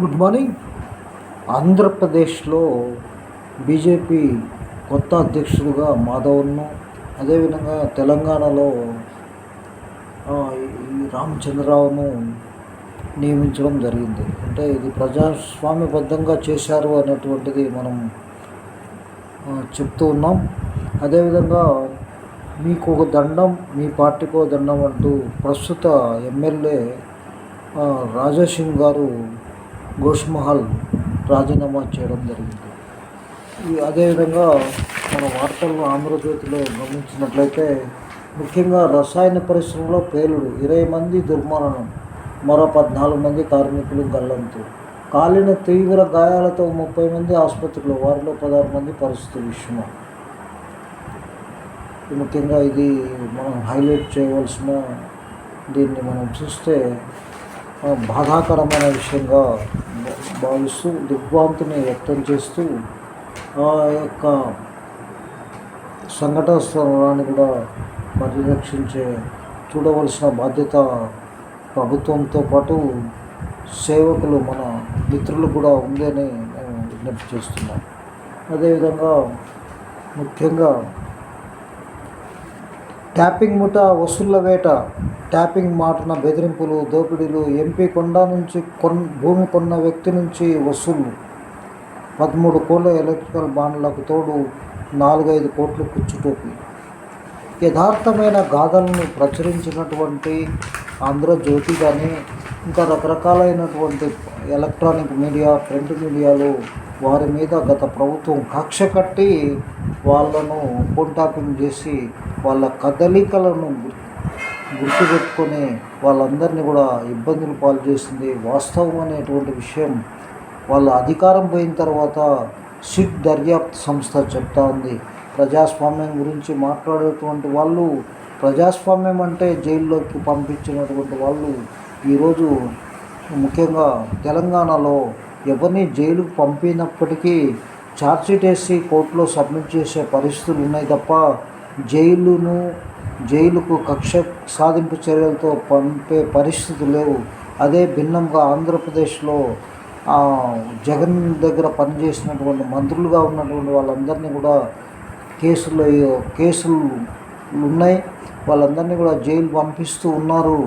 Good morning. ఆంధ్రప్రదేశ్లో BJP కొత్త అధ్యక్షుడుగా మాధవన్ను అదేవిధంగా తెలంగాణలో రామచంద్రరావును నియమించడం జరిగింది. అంటే ఇది ప్రజాస్వామ్యబద్ధంగా చేశారు అనేటువంటిది మనం చెప్తూ ఉన్నాం. అదేవిధంగా మీకు ఒక దండం మీ పార్టీకో దండం అంటూ ప్రస్తుత ఎమ్మెల్యే ఆ, సింగ్ గారు ఘోష్మహల్ రాజీనామా చేయడం జరిగింది. ఈ అదేవిధంగా మన వార్తలను ఆంధ్రజ్యోతిలో గమనించినట్లయితే ముఖ్యంగా రసాయన పరిశ్రమలో పేలుడు ఇరవై మంది దుర్మరణం మరో పద్నాలుగు మంది కార్మికులు గల్లంతు. కాలిన తీవ్ర గాయాలతో ముప్పై మంది ఆసుపత్రిలో వారిలో పదహారు మంది పరిస్థితి విషయం ముఖ్యంగా ఇది మనం హైలైట్ చేయవలసిన దీన్ని మనం చూస్తే బాధాకరమైన విషయంగా భావిస్తూ దిగ్భ్రాంతిని వ్యక్తం చేస్తూ ఆ యొక్క సంఘటన స్థలాన్ని కూడా పరిరక్షించే చూడవలసిన బాధ్యత ప్రభుత్వంతో పాటు సేవకులు మన మిత్రులు కూడా ఉందని నేను విజ్ఞప్తి చేస్తున్నాం అదేవిధంగా ముఖ్యంగా ట్యాపింగ్ ముఠ వసూళ్ళ వేట ట్యాపింగ్ మాటన బెదిరింపులు దోపిడీలు ఎంపీ కొండ నుంచి కొన్ భూమి కొన్న వ్యక్తి నుంచి వసూళ్ళు. పదమూడు కోట్ల ఎలక్ట్రికల్ బాండ్లకు తోడు నాలుగైదు కోట్లు కుచ్చుటోపి. యథార్థమైన గాథలను ప్రచురించినటువంటి ఆంధ్రజ్యోతి కానీ ఇంకా రకరకాలైనటువంటి ఎలక్ట్రానిక్ మీడియా ప్రింట్ మీడియాలు వారి మీద గత ప్రభుత్వం కక్ష కట్టి వాళ్ళను ఫోన్ ట్యాపింగ్ చేసి వాళ్ళ కదలికలను గుర్తుపెట్టుకొని వాళ్ళందరినీ కూడా ఇబ్బందులు పాలు చేసింది వాస్తవం అనేటువంటి విషయం వాళ్ళ అధికారం పోయిన తర్వాత సిట్ దర్యాప్తు సంస్థ చెప్తా ఉంది. ప్రజాస్వామ్యం గురించి మాట్లాడేటువంటి వాళ్ళు ప్రజాస్వామ్యం అంటే జైల్లోకి పంపించినటువంటి వాళ్ళు ఈరోజు ముఖ్యంగా తెలంగాణలో ఎవరిని జైలుకు పంపినప్పటికీ ఛార్జ్షీట్ వేసి కోర్టులో సబ్మిట్ చేసే పరిస్థితులు ఉన్నాయి తప్ప జైలును జైలుకు కక్ష సాధింపు చర్యలతో పంపే పరిస్థితులు లేవు. అదే భిన్నంగా ఆంధ్రప్రదేశ్లో జగన్ దగ్గర పనిచేసినటువంటి మంత్రులుగా ఉన్నటువంటి వాళ్ళందరినీ కూడా కేసులు కేసులు ఉన్నాయి. వాళ్ళందరినీ కూడా జైలు పంపిస్తూ ఉన్నారు.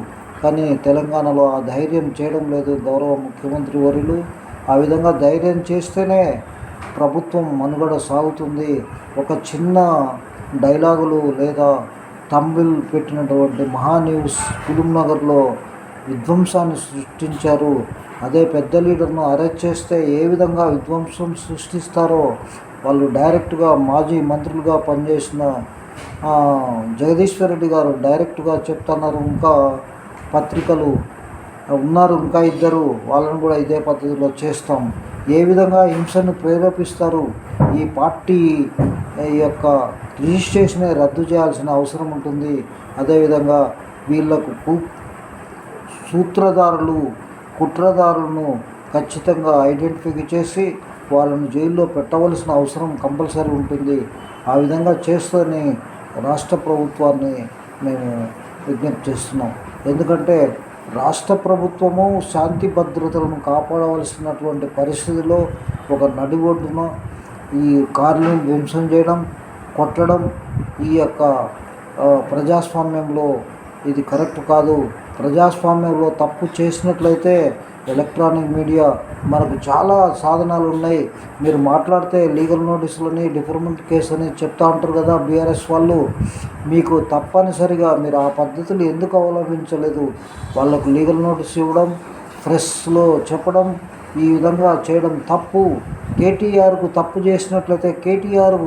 కానీ తెలంగాణలో ఆ ధైర్యం చేయడం లేదు గౌరవ ముఖ్యమంత్రి వర్యులు. ఆ విధంగా ధైర్యం చేస్తేనే ప్రభుత్వం మనుగడ సాగుతుంది. ఒక చిన్న డైలాగులు లేదా తంబిల్ పెట్టినటువంటి మహాన్యూస్ ఫిలిం నగర్లో విధ్వంసాన్ని సృష్టించారు. అదే పెద్ద లీడర్ను అరెస్ట్ చేస్తే ఏ విధంగా విధ్వంసం సృష్టిస్తారో వాళ్ళు డైరెక్ట్గా మాజీ మంత్రులుగా పనిచేసిన జగదీశ్వర్ రెడ్డి గారు డైరెక్ట్గా చెప్తున్నారు. ఇంకా పత్రికలు. ఉన్నారు ఇంకా ఇద్దరు వాళ్ళని కూడా ఇదే పద్ధతిలో చేస్తాం. ఏ విధంగా హింసను ప్రేరేపిస్తారు? ఈ పార్టీ ఈ యొక్క రిజిస్ట్రేషన్ రద్దు చేయాల్సిన అవసరం ఉంటుంది. అదేవిధంగా వీళ్ళకు సూత్రధారులు కుట్రదారులను ఖచ్చితంగా ఐడెంటిఫై చేసి వాళ్ళను జైల్లో పెట్టవలసిన అవసరం కంపల్సరీ ఉంటుంది. ఆ విధంగా చేస్తూనే రాష్ట్ర ప్రభుత్వాన్ని మేము విజ్ఞప్తి చేస్తున్నాం. ఎందుకంటే రాష్ట్ర ప్రభుత్వము శాంతి భద్రతలను కాపాడవలసినటువంటి పరిస్థితిలో ఒక నడి ఒడ్డున ఈ కార్లను ధ్వంసం చేయడం కొట్టడం ఈ యొక్క ప్రజాస్వామ్యంలో ఇది కరెక్ట్ కాదు. ప్రజాస్వామ్యంలో తప్పు చేసినట్లయితే ఎలక్ట్రానిక్ మీడియా మనకు చాలా సాధనాలు ఉన్నాయి. మీరు మాట్లాడితే లీగల్ నోటీసులని డిఫర్మెంట్ కేసు అని చెప్తా ఉంటారు కదా బీఆర్ఎస్ వాళ్ళు. మీకు తప్పనిసరిగా మీరు ఆ పద్ధతులు ఎందుకు అవలంబించలేదు? వాళ్ళకు లీగల్ నోటీస్ ఇవ్వడం ప్రెస్లో చెప్పడం ఈ విధంగా చేయడం తప్పు. కేటీఆర్కు తప్పు చేసినట్లయితే కేటీఆర్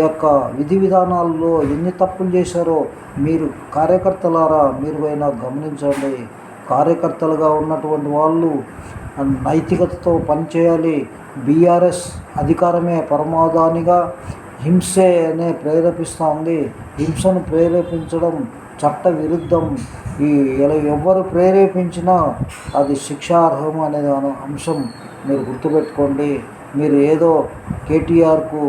యొక్క విధి విధానాల్లో ఎన్ని తప్పులు చేశారో మీరు కార్యకర్తలారా మీరు అయినా గమనించండి. కార్యకర్తలుగా ఉన్నటువంటి వాళ్ళు నైతికతతో పనిచేయాలి. బీఆర్ఎస్ అధికారమే పరమాధానిగా హింసే అనే ప్రేరేపిస్తోంది. హింసను ప్రేరేపించడం చట్ట విరుద్ధం ఈ ఇలా ఎవరు ప్రేరేపించినా అది శిక్షార్హం అనే అంశం మీరు గుర్తుపెట్టుకోండి. మీరు ఏదో కేటీఆర్కు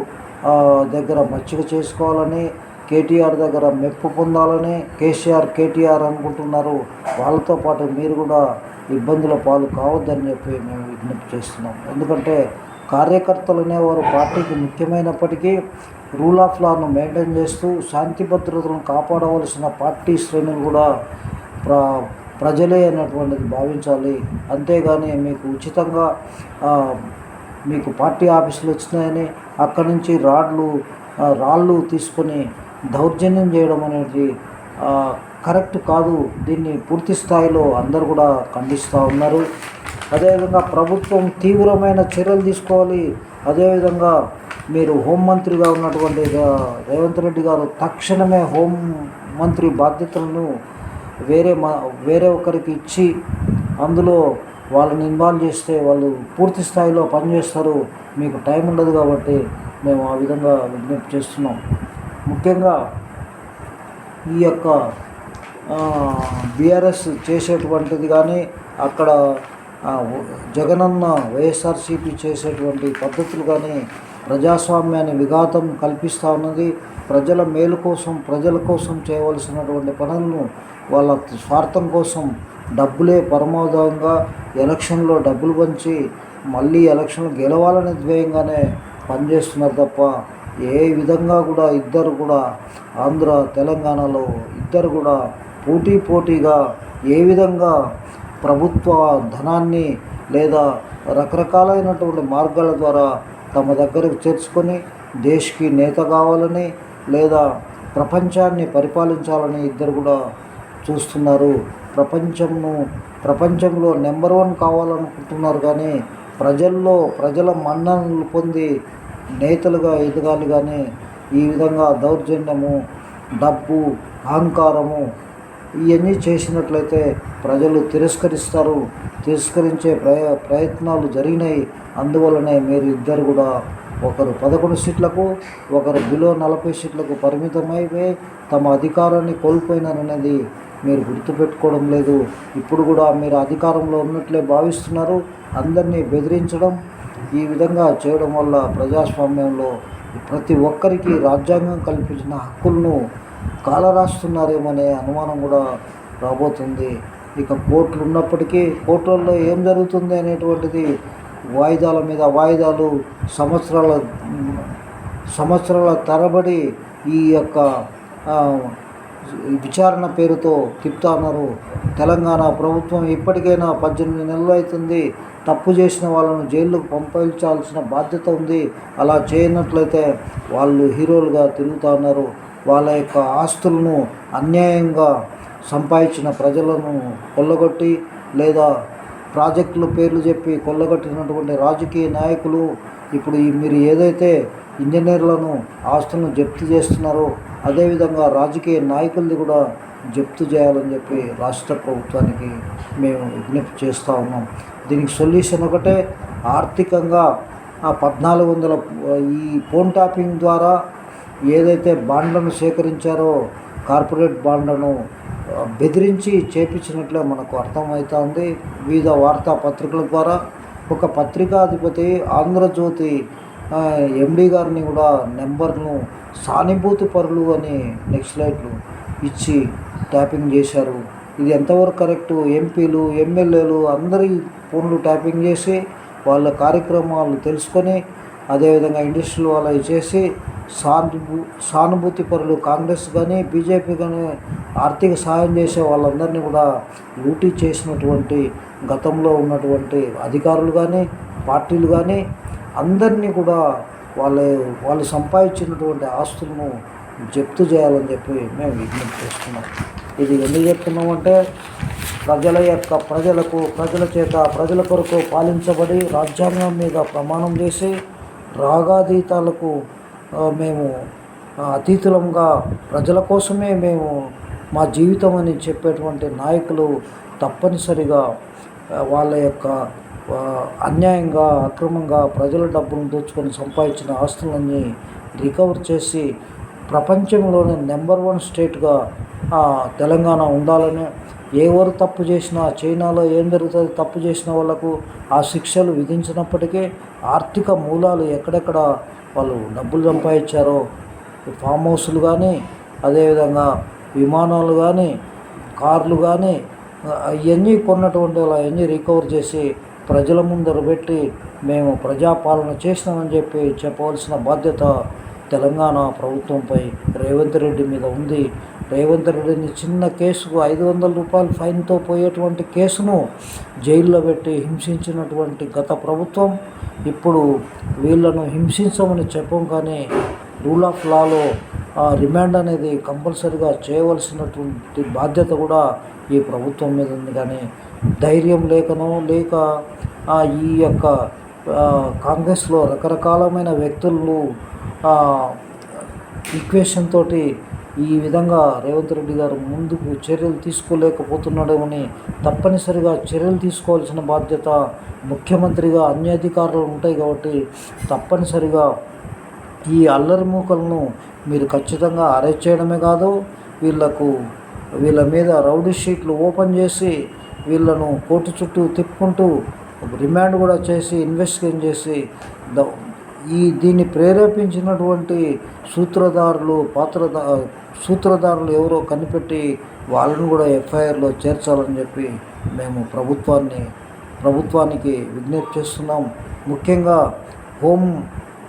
దగ్గర మచ్చిక చేసుకోవాలని కేటీఆర్ దగ్గర మెప్పు పొందాలని కేసీఆర్ కేటీఆర్ అనుకుంటున్నారు. వాళ్ళతో పాటు మీరు కూడా ఇబ్బందుల పాలు కావద్దని చెప్పి మేము విజ్ఞప్తి చేస్తున్నాం. ఎందుకంటే కార్యకర్తలు అనేవారు పార్టీకి ముఖ్యమైనప్పటికీ రూల్ ఆఫ్ లాను మెయింటైన్ చేస్తూ శాంతి భద్రతలను కాపాడవలసిన పార్టీ శ్రేణులు కూడా ప్ర ప్రజలే అన్నటువంటిది భావించాలి. అంతేగాని మీకు ఉచితంగా మీకు పార్టీ ఆఫీసులు వచ్చినాయని అక్కడి నుంచి రాడ్లు రాళ్ళు తీసుకొని దౌర్జన్యం చేయడం అనేది కరెక్ట్ కాదు. దీన్ని పూర్తి స్థాయిలో అందరు కూడా ఖండిస్తూ ఉన్నారు. అదేవిధంగా ప్రభుత్వం తీవ్రమైన చర్యలు తీసుకోవాలి. అదేవిధంగా మీరు హోంమంత్రిగా ఉన్నటువంటి రేవంత్ రెడ్డి గారు తక్షణమే హోం మంత్రి బాధ్యతలను వేరే మా వేరే ఒకరికి ఇచ్చి అందులో వాళ్ళని ఇన్వాల్వ్ చేస్తే వాళ్ళు పూర్తి స్థాయిలో పనిచేస్తారు. మీకు టైం ఉండదు కాబట్టి మేము ఆ విధంగా విజ్ఞప్తి చేస్తున్నాం. ముఖ్యంగా ఈ యొక్క బీఆర్ఎస్ చేసేటువంటిది కానీ అక్కడ జగనన్న వైఎస్ఆర్సీపీ చేసేటువంటి పద్ధతులు కానీ ప్రజాస్వామ్యాన్ని విఘాతం కల్పిస్తూ ఉన్నది. ప్రజల మేలు కోసం ప్రజల కోసం చేయవలసినటువంటి పనులను వాళ్ళ స్వార్థం కోసం డబ్బులే పరమోదంగా ఎలక్షన్లో డబ్బులు పంచి మళ్ళీ ఎలక్షన్లు గెలవాలనే ధ్యేయంగానే పనిచేస్తున్నారు తప్ప ఏ విధంగా కూడా ఇద్దరు కూడా ఆంధ్ర తెలంగాణలో ఇద్దరు కూడా పోటీ పోటీగా ఏ విధంగా ప్రభుత్వ ధనాన్ని లేదా రకరకాలైనటువంటి మార్గాల ద్వారా తమ దగ్గరకు చేర్చుకొని దేశ్కి నేత కావాలని లేదా ప్రపంచాన్ని పరిపాలించాలని ఇద్దరు కూడా చూస్తున్నారు. ప్రపంచంను ప్రపంచంలో నెంబర్ వన్ కావాలనుకుంటున్నారు కానీ ప్రజల్లో ప్రజల మన్ననలు పొంది నేతలుగా ఎదగాలి కానీ ఈ విధంగా దౌర్జన్యము డబ్బు అహంకారము ఇవన్నీ చేసినట్లయితే ప్రజలు తిరస్కరిస్తారు. తిరస్కరించే ప్రయ ప్రయత్నాలు జరిగినాయి. అందువలనే మీరు ఇద్దరు కూడా ఒకరు పదకొండు సీట్లకు ఒకరు బిలో నలభై సీట్లకు పరిమితమైపోయి తమ అధికారాన్ని కోల్పోయినారనేది మీరు గుర్తుపెట్టుకోవడం లేదు. ఇప్పుడు కూడా మీరు అధికారంలో ఉన్నట్లే భావిస్తున్నారు. అందరినీ బెదిరించడం ఈ విధంగా చేయడం వల్ల ప్రజాస్వామ్యంలో ప్రతి ఒక్కరికి రాజ్యాంగం కల్పించిన హక్కులను కాలరాస్తున్నారేమనే అనుమానం కూడా రాబోతుంది. ఇక కోర్టులు ఉన్నప్పటికీ కోర్టుల్లో ఏం జరుగుతుంది అనేటువంటిది వాయిదాల మీద వాయిదాలు సంవత్సరాల సంవత్సరాల తరబడి ఈ యొక్క విచారణ పేరుతో తిప్పుతున్నారు తెలంగాణ ప్రభుత్వం ఇప్పటికైనా పద్దెనిమిది నెలలు అవుతుంది. తప్పు చేసిన వాళ్ళను జైలుకు పంపించాల్సిన బాధ్యత ఉంది. అలా చేయనట్లయితే వాళ్ళు హీరోలుగా తిరుగుతూ ఉన్నారు వాళ్ళ యొక్క ఆస్తులను అన్యాయంగా సంపాదించిన ప్రజలను కొల్లగొట్టి లేదా ప్రాజెక్టులు పేర్లు చెప్పి కొల్లగొట్టినటువంటి రాజకీయ నాయకులు ఇప్పుడు మీరు ఏదైతే ఇంజనీర్లను ఆస్తులను జప్తు చేస్తున్నారో. అదేవిధంగా రాజకీయ నాయకుల్ని కూడా జప్తు చేయాలని చెప్పి రాష్ట్ర ప్రభుత్వానికి మేము విజ్ఞప్తి చేస్తూ ఉన్నాం. దీనికి సొల్యూషన్ ఒకటే ఆర్థికంగా ఆ పద్నాలుగు వందల ఈ ఫోన్ టాపింగ్ ద్వారా ఏదైతే బాండ్లను సేకరించారో కార్పొరేట్ బాండ్లను బెదిరించి చేపించినట్లే మనకు అర్థమవుతుంది. వివిధ వార్తాపత్రికల ద్వారా ఒక పత్రికాధిపతి ఆంధ్రజ్యోతి ఎండి గారిని కూడా నెంబర్ను సానుభూతి పరులు అని నెక్స్ట్ లైట్లు ఇచ్చి ట్యాపింగ్ చేశారు. ఇది ఎంతవరకు కరెక్టు? ఎంపీలు ఎమ్మెల్యేలు అందరి ఫోన్లు ట్యాపింగ్ చేసి వాళ్ళ కార్యక్రమాలు తెలుసుకొని అదేవిధంగా ఇండస్ట్రీలు వాళ్ళవి చేసి సానుభూ సానుభూతి పరులు కాంగ్రెస్ కానీ బీజేపీ కానీ ఆర్థిక సహాయం చేసే వాళ్ళందరినీ కూడా లూటీ చేసినటువంటి గతంలో ఉన్నటువంటి అధికారులు కానీ పార్టీలు కానీ అందరినీ కూడా వాళ్ళ వాళ్ళు సంపాదించినటువంటి ఆస్తులను జప్తు చేయాలని చెప్పి మేము విజ్ఞప్తి చేస్తున్నాం. ఇది ఎందుకు చెప్తున్నామంటే ప్రజల యొక్క ప్రజలకు ప్రజల చేత ప్రజల కొరకు పాలించబడి రాజ్యాంగం మీద ప్రమాణం చేసి రాగాతీతాలకు మేము అతీతులంగా ప్రజల కోసమే మేము మా జీవితం అని చెప్పేటువంటి నాయకులు తప్పనిసరిగా వాళ్ళ యొక్క అన్యాయంగా అక్రమంగా ప్రజల డబ్బును దోచుకొని సంపాదించిన ఆస్తులన్నీ రికవర్ చేసి ప్రపంచంలోనే నెంబర్ వన్ స్టేట్గా తెలంగాణ ఉండాలని ఎవరు తప్పు చేసినా చైనాలో ఏం జరుగుతుంది తప్పు చేసిన వాళ్ళకు ఆ శిక్షలు విధించినప్పటికీ ఆర్థిక మూలాలు ఎక్కడెక్కడ వాళ్ళు డబ్బులు సంపాదించారో ఫామ్ హౌస్లు కానీ అదేవిధంగా విమానాలు కానీ కార్లు కానీ అవన్నీ కొన్నటువంటి వాళ్ళు అవన్నీ రికవర్ చేసి ప్రజల ముందర పెట్టి మేము ప్రజాపాలన చేసినామని చెప్పి చెప్పవలసిన బాధ్యత తెలంగాణ ప్రభుత్వంపై రేవంత్ రెడ్డి మీద ఉంది. రేవంత్ రెడ్డిని చిన్న కేసుకు ఐదు వందల రూపాయలు ఫైన్తో పోయేటువంటి కేసును జైల్లో పెట్టి హింసించినటువంటి గత ప్రభుత్వం ఇప్పుడు వీళ్ళను హింసించమని చెప్పం కానీ రూల్ ఆఫ్ లాలో రిమాండ్ అనేది కంపల్సరిగా చేయవలసినటువంటి బాధ్యత కూడా ఈ ప్రభుత్వం మీద ఉంది కానీ ధైర్యం లేకనో లేక ఈ యొక్క కాంగ్రెస్లో రకరకాలమైన వ్యక్తులు ఈక్వేషన్ తోటి ఈ విధంగా రేవంత్ రెడ్డి గారు ముందుకు చర్యలు తీసుకోలేకపోతున్నాడేమని తప్పనిసరిగా చర్యలు తీసుకోవాల్సిన బాధ్యత ముఖ్యమంత్రిగా అన్ని అధికారులు ఉంటాయి కాబట్టి తప్పనిసరిగా ఈ అల్లరి మూకలను మీరు ఖచ్చితంగా అరెస్ట్ చేయడమే కాదు వీళ్ళకు వీళ్ళ మీద రౌడీ షీట్లు ఓపెన్ చేసి వీళ్ళను కోర్టు చుట్టూ తిప్పుకుంటూ రిమాండ్ కూడా చేసి ఇన్వెస్టిగేషన్ చేసి ద- ఈ దీన్ని ప్రేరేపించినటువంటి సూత్రధారులు పాత్రదా సూత్రధారులు ఎవరో కనిపెట్టి వాళ్ళను కూడా ఎఫ్ఐఆర్లో చేర్చాలని చెప్పి మేము ప్రభుత్వాన్ని ప్రభుత్వానికి విజ్ఞప్తి చేస్తున్నాం. ముఖ్యంగా హోం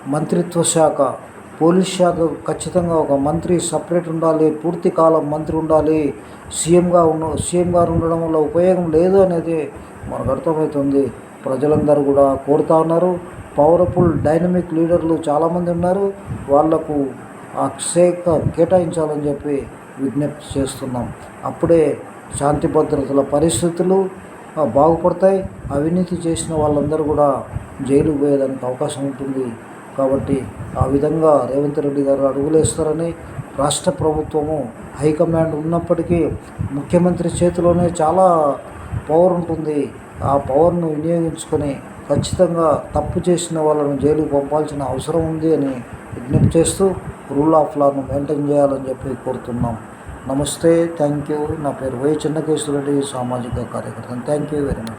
మంత్రిత్వ శాఖ పోలీస్ శాఖ ఖచ్చితంగా ఒక మంత్రి సపరేట్ ఉండాలి పూర్తి కాలం మంత్రి ఉండాలి సీఎంగా ఉన్న సీఎం గారు ఉండడం వల్ల ఉపయోగం లేదు అనేది మనకు అర్థమవుతుంది. ప్రజలందరూ కూడా కోరుతా ఉన్నారు. పవర్ఫుల్ డైనమిక్ లీడర్లు చాలామంది ఉన్నారు. వాళ్ళకు ఆ శాఖ కేటాయించాలని చెప్పి విజ్ఞప్తి చేస్తున్నాం. అప్పుడే శాంతి భద్రతల పరిస్థితులు బాగుపడతాయి. అవినీతి చేసిన వాళ్ళందరూ కూడా జైలు పోయేదానికి అవకాశం ఉంటుంది. కాబట్టి ఆ విధంగా రేవంత్ రెడ్డి గారు అడుగులేస్తారని రాష్ట్ర ప్రభుత్వము హైకమాండ్ ఉన్నప్పటికీ ముఖ్యమంత్రి చేతిలోనే చాలా పవర్ ఉంటుంది. ఆ పవర్ను వినియోగించుకొని ఖచ్చితంగా తప్పు చేసిన వాళ్ళను జైలుకు పంపాల్సిన అవసరం ఉంది అని విజ్ఞప్తి చేస్తూ రూల్ ఆఫ్ లాను మెయింటైన్ చేయాలని చెప్పి కోరుతున్నాం. నమస్తే థ్యాంక్ యూ. నా పేరు వై చిన్నకేశ్వరరెడ్డి సామాజిక కార్యకర్త. Thank you very much